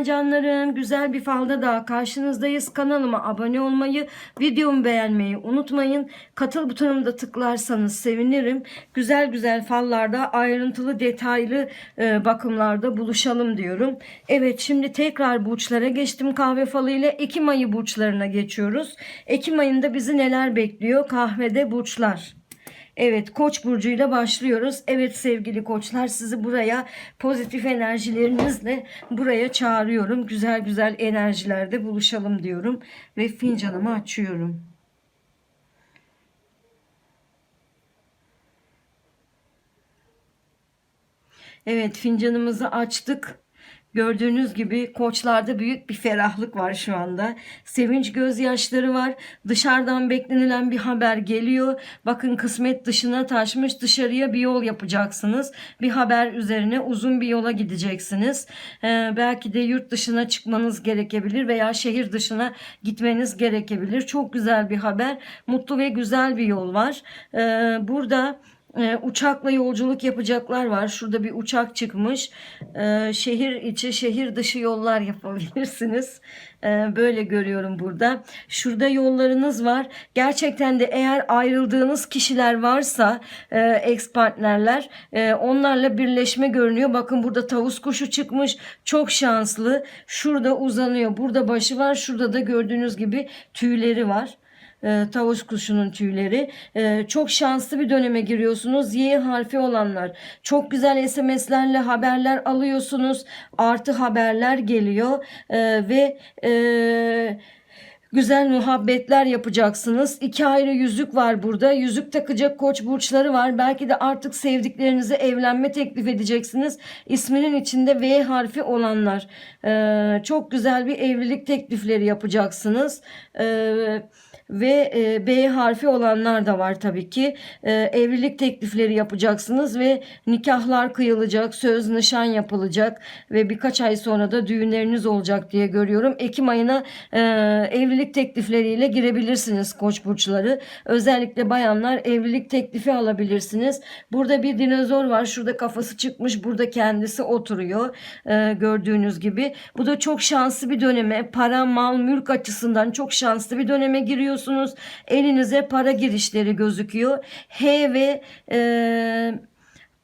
Merhaba canlarım. Güzel bir falda daha karşınızdayız. Kanalıma abone olmayı, videomu beğenmeyi unutmayın. Katıl butonuna da tıklarsanız sevinirim. Güzel güzel fallarda ayrıntılı detaylı e, bakımlarda buluşalım diyorum. Evet şimdi tekrar burçlara geçtim kahve falı ile. Ekim ayı burçlarına geçiyoruz. Ekim ayında bizi neler bekliyor? Kahvede burçlar. Evet Koç burcuyla başlıyoruz. Evet sevgili koçlar sizi buraya pozitif enerjilerinizle buraya çağırıyorum. Güzel güzel enerjilerde buluşalım diyorum ve fincanımı açıyorum. Evet fincanımızı açtık. Gördüğünüz gibi koçlarda büyük bir ferahlık var şu anda. Sevinç gözyaşları var. Dışarıdan beklenilen bir haber geliyor. Bakın kısmet dışına taşmış. Dışarıya bir yol yapacaksınız. Bir haber üzerine uzun bir yola gideceksiniz. Ee, belki de yurt dışına çıkmanız gerekebilir veya şehir dışına gitmeniz gerekebilir. Çok güzel bir haber. Mutlu ve güzel bir yol var. Ee, burada ee, uçakla yolculuk yapacaklar var. Şurada bir uçak çıkmış. Ee, şehir içi, şehir dışı yollar yapabilirsiniz. Ee, böyle görüyorum burada. Şurada yollarınız var. Gerçekten de eğer ayrıldığınız kişiler varsa e, ex partnerler e, onlarla birleşme görünüyor. Bakın burada tavus kuşu çıkmış. Çok şanslı. Şurada uzanıyor. Burada başı var. Şurada da gördüğünüz gibi tüyleri var e, tavus kuşunun tüyleri. E, çok şanslı bir döneme giriyorsunuz. Y harfi olanlar. Çok güzel SMS'lerle haberler alıyorsunuz. Artı haberler geliyor. E, ve e, Güzel muhabbetler yapacaksınız. İki ayrı yüzük var burada. Yüzük takacak koç burçları var. Belki de artık sevdiklerinize evlenme teklif edeceksiniz. İsminin içinde V harfi olanlar. Ee, çok güzel bir evlilik teklifleri yapacaksınız. Ee, ve e, B harfi olanlar da var tabii ki. E, evlilik teklifleri yapacaksınız ve nikahlar kıyılacak, söz nişan yapılacak ve birkaç ay sonra da düğünleriniz olacak diye görüyorum. Ekim ayına e, evlilik teklifleriyle girebilirsiniz koç burçları. Özellikle bayanlar evlilik teklifi alabilirsiniz. Burada bir dinozor var. Şurada kafası çıkmış. Burada kendisi oturuyor. E, gördüğünüz gibi. Bu da çok şanslı bir döneme. Para, mal, mülk açısından çok şanslı bir döneme giriyorsunuz. Elinize para girişleri gözüküyor. H ve e,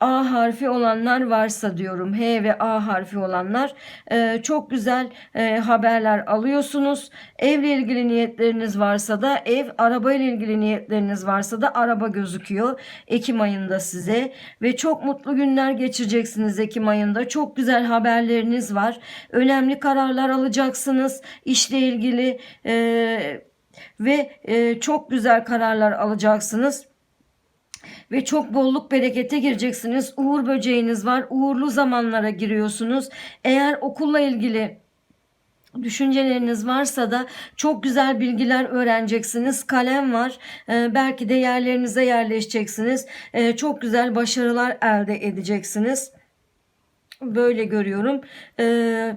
A harfi olanlar varsa diyorum H ve A harfi olanlar e, çok güzel e, haberler alıyorsunuz. Evle ilgili niyetleriniz varsa da ev, araba ile ilgili niyetleriniz varsa da araba gözüküyor Ekim ayında size ve çok mutlu günler geçireceksiniz Ekim ayında. Çok güzel haberleriniz var. Önemli kararlar alacaksınız işle ilgili e, ve e, çok güzel kararlar alacaksınız ve çok bolluk berekete gireceksiniz. Uğur böceğiniz var. Uğurlu zamanlara giriyorsunuz. Eğer okulla ilgili düşünceleriniz varsa da çok güzel bilgiler öğreneceksiniz. Kalem var. Ee, belki de yerlerinize yerleşeceksiniz. Ee, çok güzel başarılar elde edeceksiniz. Böyle görüyorum. Ee,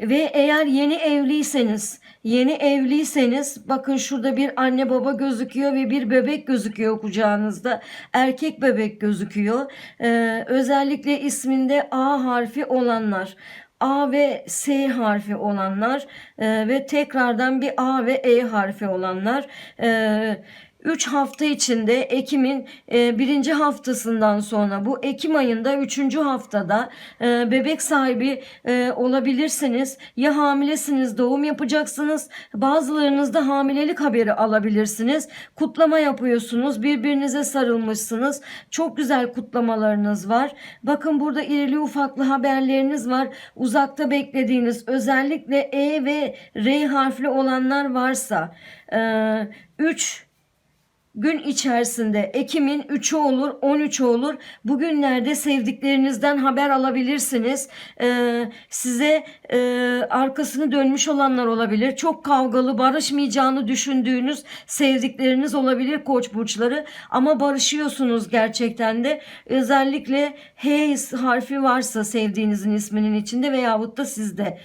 ve eğer yeni evliyseniz, yeni evliyseniz bakın şurada bir anne baba gözüküyor ve bir bebek gözüküyor kucağınızda. Erkek bebek gözüküyor. Ee, özellikle isminde A harfi olanlar. A ve S harfi olanlar e, ve tekrardan bir A ve E harfi olanlar. E, 3 hafta içinde Ekim'in e, birinci haftasından sonra bu Ekim ayında 3. haftada e, bebek sahibi e, olabilirsiniz. Ya hamilesiniz doğum yapacaksınız. Bazılarınız da hamilelik haberi alabilirsiniz. Kutlama yapıyorsunuz. Birbirinize sarılmışsınız. Çok güzel kutlamalarınız var. Bakın burada irili ufaklı haberleriniz var. Uzakta beklediğiniz özellikle E ve R harfli olanlar varsa 3 e, gün içerisinde Ekim'in 3'ü olur 13'ü olur. Bugünlerde sevdiklerinizden haber alabilirsiniz. Ee, size e, arkasını dönmüş olanlar olabilir. Çok kavgalı barışmayacağını düşündüğünüz sevdikleriniz olabilir koç burçları. Ama barışıyorsunuz gerçekten de. Özellikle H harfi varsa sevdiğinizin isminin içinde veyahut da sizde.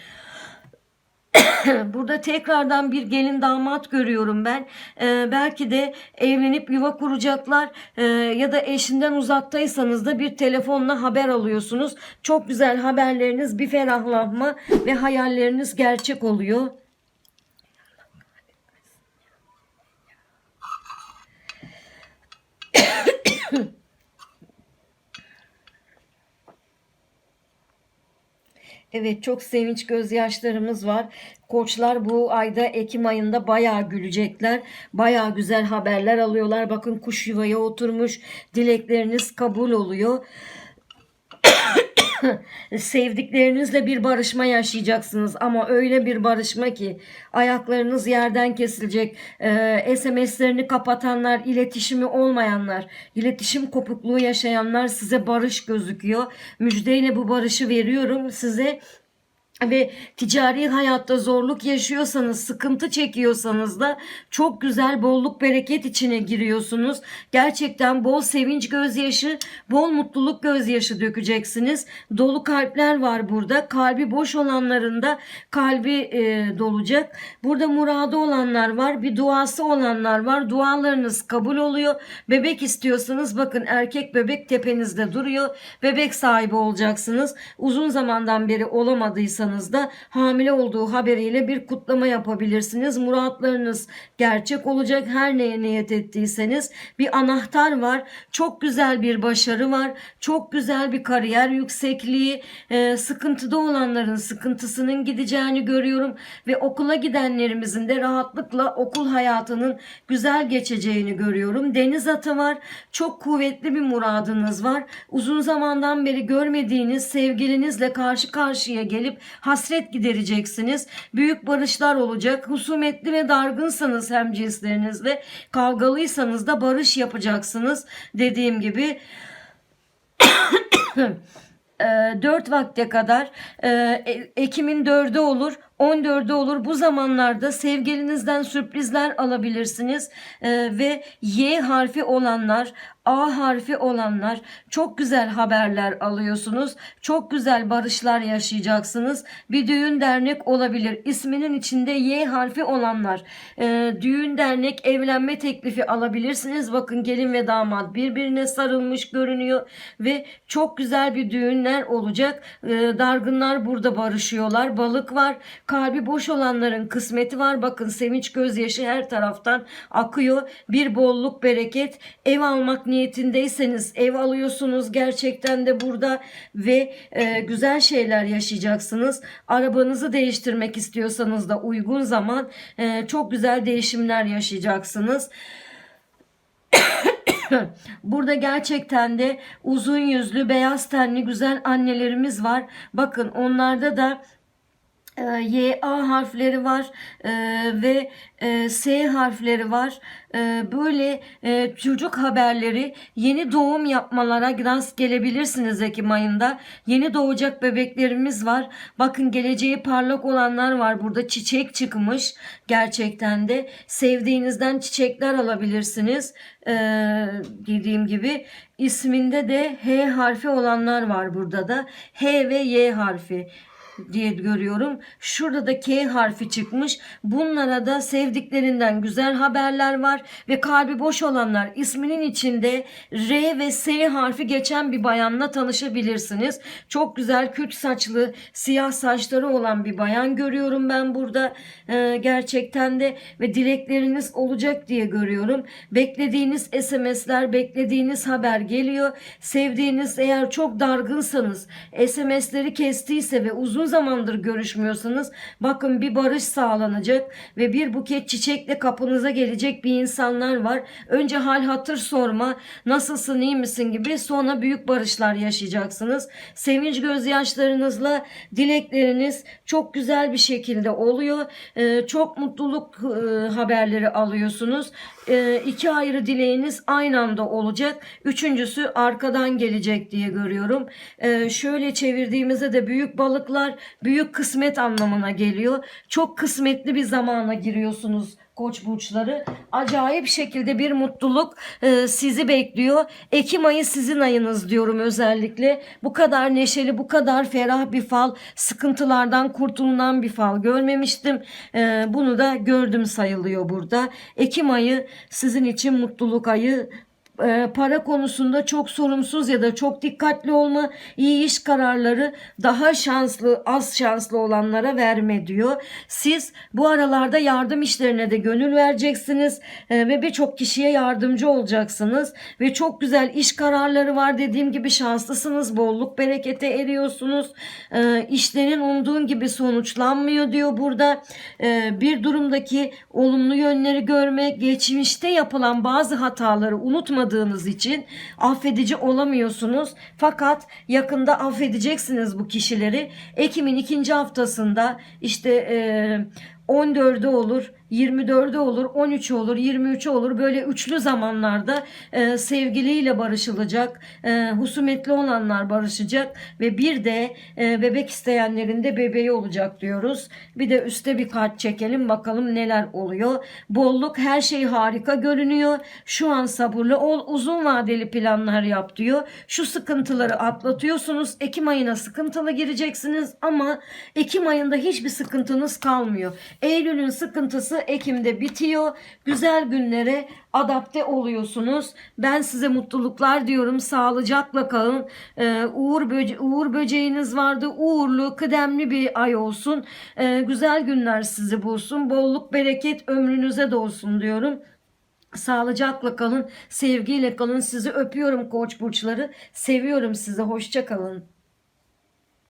Burada tekrardan bir gelin damat görüyorum ben. Ee, belki de evlenip yuva kuracaklar Ee, ya da eşinden uzaktaysanız da bir telefonla haber alıyorsunuz. Çok güzel haberleriniz, bir ferahlanma ve hayalleriniz gerçek oluyor. Evet çok sevinç gözyaşlarımız var. Koçlar bu ayda Ekim ayında bayağı gülecekler. Bayağı güzel haberler alıyorlar. Bakın kuş yuvaya oturmuş. Dilekleriniz kabul oluyor. Sevdiklerinizle bir barışma yaşayacaksınız ama öyle bir barışma ki ayaklarınız yerden kesilecek. Ee, SMS'lerini kapatanlar, iletişimi olmayanlar, iletişim kopukluğu yaşayanlar size barış gözüküyor. Müjdeyle bu barışı veriyorum size ve ticari hayatta zorluk yaşıyorsanız, sıkıntı çekiyorsanız da çok güzel bolluk bereket içine giriyorsunuz. Gerçekten bol sevinç gözyaşı, bol mutluluk gözyaşı dökeceksiniz. Dolu kalpler var burada. Kalbi boş olanların da kalbi e, dolacak. Burada muradı olanlar var, bir duası olanlar var. Dualarınız kabul oluyor. Bebek istiyorsanız bakın erkek bebek tepenizde duruyor. Bebek sahibi olacaksınız. Uzun zamandan beri olamadıysanız da hamile olduğu haberiyle bir kutlama yapabilirsiniz. Muratlarınız gerçek olacak. Her neye niyet ettiyseniz bir anahtar var. Çok güzel bir başarı var. Çok güzel bir kariyer yüksekliği. Ee, sıkıntıda olanların sıkıntısının gideceğini görüyorum ve okula gidenlerimizin de rahatlıkla okul hayatının güzel geçeceğini görüyorum. Deniz atı var. Çok kuvvetli bir muradınız var. Uzun zamandan beri görmediğiniz sevgilinizle karşı karşıya gelip hasret gidereceksiniz. Büyük barışlar olacak. Husumetli ve dargınsanız hem cinslerinizle, kavgalıysanız da barış yapacaksınız. Dediğim gibi 4 vakte kadar e, e- Ekim'in 4'ü olur 14'ü olur bu zamanlarda sevgilinizden sürprizler alabilirsiniz E, ve Y harfi olanlar A harfi olanlar çok güzel haberler alıyorsunuz çok güzel barışlar yaşayacaksınız. Bir düğün dernek olabilir isminin içinde Y harfi olanlar. E, düğün dernek evlenme teklifi alabilirsiniz. Bakın gelin ve damat birbirine sarılmış görünüyor ve çok güzel bir düğünler olacak. E, dargınlar burada barışıyorlar balık var kalbi boş olanların kısmeti var. Bakın sevinç gözyaşı her taraftan akıyor. Bir bolluk bereket ev almak niyetindeyseniz ev alıyorsunuz gerçekten de burada ve e, güzel şeyler yaşayacaksınız arabanızı değiştirmek istiyorsanız da uygun zaman e, çok güzel değişimler yaşayacaksınız Burada gerçekten de uzun yüzlü, beyaz tenli güzel annelerimiz var. Bakın onlarda da Y, A harfleri var e, ve e, S harfleri var. E, böyle e, çocuk haberleri yeni doğum yapmalara rast gelebilirsiniz Ekim ayında. Yeni doğacak bebeklerimiz var. Bakın geleceği parlak olanlar var. Burada çiçek çıkmış gerçekten de. Sevdiğinizden çiçekler alabilirsiniz. E, dediğim gibi isminde de H harfi olanlar var burada da. H ve Y harfi diye görüyorum. Şurada da K harfi çıkmış. Bunlara da sevdiklerinden güzel haberler var ve kalbi boş olanlar isminin içinde R ve S harfi geçen bir bayanla tanışabilirsiniz. Çok güzel kürk saçlı, siyah saçları olan bir bayan görüyorum ben burada. Ee, gerçekten de ve dilekleriniz olacak diye görüyorum. Beklediğiniz SMS'ler, beklediğiniz haber geliyor. Sevdiğiniz eğer çok dargınsanız, SMS'leri kestiyse ve uzun zamandır görüşmüyorsanız bakın bir barış sağlanacak ve bir buket çiçekle kapınıza gelecek bir insanlar var. Önce hal hatır sorma, nasılsın iyi misin gibi sonra büyük barışlar yaşayacaksınız. Sevinç gözyaşlarınızla dilekleriniz çok güzel bir şekilde oluyor. Ee, çok mutluluk e, haberleri alıyorsunuz. Ee, iki ayrı dileğiniz aynı anda olacak. Üçüncüsü arkadan gelecek diye görüyorum. Ee, şöyle çevirdiğimizde de büyük balıklar büyük kısmet anlamına geliyor. Çok kısmetli bir zamana giriyorsunuz Koç burçları. Acayip şekilde bir mutluluk e, sizi bekliyor. Ekim ayı sizin ayınız diyorum özellikle. Bu kadar neşeli, bu kadar ferah bir fal, sıkıntılardan kurtulunan bir fal görmemiştim. E, bunu da gördüm sayılıyor burada. Ekim ayı sizin için mutluluk ayı e, para konusunda çok sorumsuz ya da çok dikkatli olma, iyi iş kararları daha şanslı, az şanslı olanlara verme diyor. Siz bu aralarda yardım işlerine de gönül vereceksiniz e, ve birçok kişiye yardımcı olacaksınız ve çok güzel iş kararları var dediğim gibi şanslısınız, bolluk berekete eriyorsunuz. E, işlerin umduğun gibi sonuçlanmıyor diyor burada. E, bir durumdaki olumlu yönleri görme, geçmişte yapılan bazı hataları unutmadığınız için affedici olamıyorsunuz. Fakat yakında affedeceksiniz bu kişileri. Ekim'in ikinci haftasında işte e, 14'ü olur, 24'ü olur, 13'ü olur, 23'ü olur. Böyle üçlü zamanlarda e, sevgiliyle barışılacak, e, husumetli olanlar barışacak ve bir de e, bebek isteyenlerin de bebeği olacak diyoruz. Bir de üste bir kart çekelim bakalım neler oluyor. Bolluk her şey harika görünüyor. Şu an sabırlı ol, uzun vadeli planlar yap diyor. Şu sıkıntıları atlatıyorsunuz. Ekim ayına sıkıntılı gireceksiniz ama Ekim ayında hiçbir sıkıntınız kalmıyor. Eylül'ün sıkıntısı Ekim'de bitiyor. Güzel günlere adapte oluyorsunuz. Ben size mutluluklar diyorum. Sağlıcakla kalın. Ee, uğur, böce- uğur böceğiniz vardı. Uğurlu, kıdemli bir ay olsun. Ee, güzel günler sizi bulsun. Bolluk, bereket ömrünüze dolsun diyorum. Sağlıcakla kalın, sevgiyle kalın. Sizi öpüyorum koç burçları. Seviyorum sizi. Hoşça kalın.